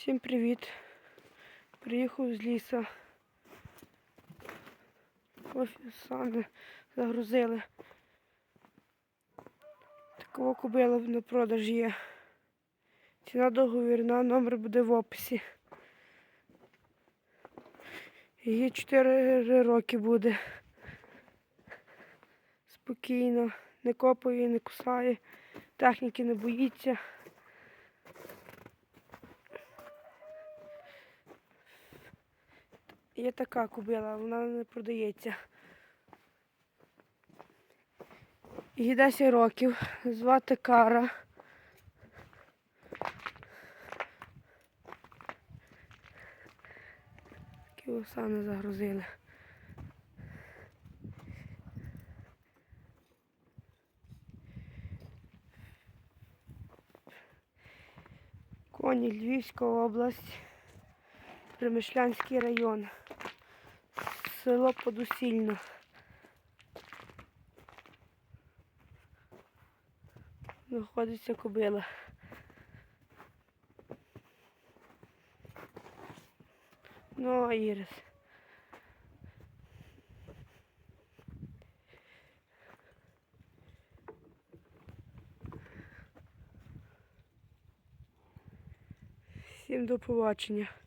Всім привіт. Приїхав з лісу. Офісани загрузили. Такого кобила на продаж є. Ціна договірна, номер буде в описі. Її 4 роки буде. Спокійно, не копає, не кусає, техніки не боїться. Є така кобила, вона не продається. Їй 10 років, звати Кара. Такі осани загрузили. Коні Львівська область, Примишлянський район, село Подусільно. Знаходиться кобила. Ну, а Ірис. Всім до побачення.